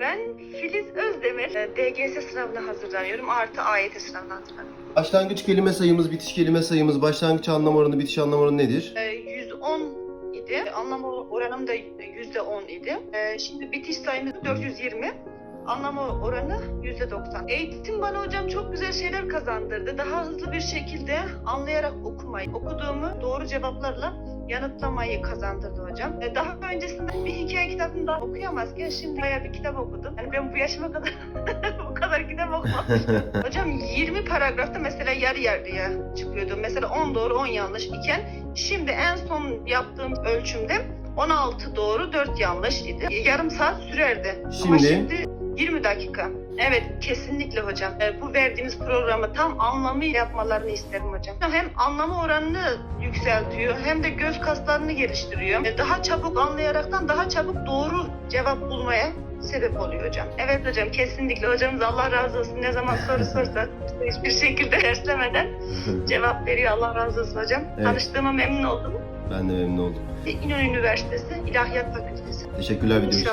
Ben Filiz Özdemir. Ee, DGS sınavına hazırlanıyorum. Artı AYT sınavına hazırlanıyorum. Başlangıç kelime sayımız, bitiş kelime sayımız, başlangıç anlam oranı, bitiş anlam oranı nedir? Ee, 110 idi. Anlam oranım da %10 idi. Ee, Şimdi bitiş sayımız 420. Anlam oranı %90. Eğitim bana hocam çok güzel şeyler kazandırdı. Daha hızlı bir şekilde anlayarak okumayı, okuduğumu doğru cevaplarla yanıtlamayı kazandırdı hocam. Ee, Daha öncesinde bir hikaye kitabını daha okuyamazken şimdi bayağı bir kitap okudum. Yani ben bu yaşıma kadar bu kadar kitap okumamıştım. Hocam 20 paragrafta mesela yarı yarıya çıkıyordu. Mesela 10 doğru 10 yanlış iken şimdi en son yaptığım ölçümde 16 doğru 4 yanlış idi. Yarım saat sürerdi. Ama Şimdi? Şimdi 20 dakika. Evet kesinlikle hocam. Ee, Bu verdiğimiz programı tam anlamıyla yapmalarını isterim hocam. Hem anlamı oranını yükseltiyor hem de göz kaslarını geliştiriyor. Ee, Daha çabuk anlayaraktan daha çabuk doğru cevap bulmaya sebep oluyor hocam. Evet hocam kesinlikle hocamız Allah razı olsun ne zaman soru sorsa hiçbir şekilde derslemeden cevap veriyor Allah razı olsun hocam. Evet. Tanıştığıma memnun oldum. ben de memnun oldum. İnönü Üniversitesi İlahiyat Fakültesi. Teşekkürler video.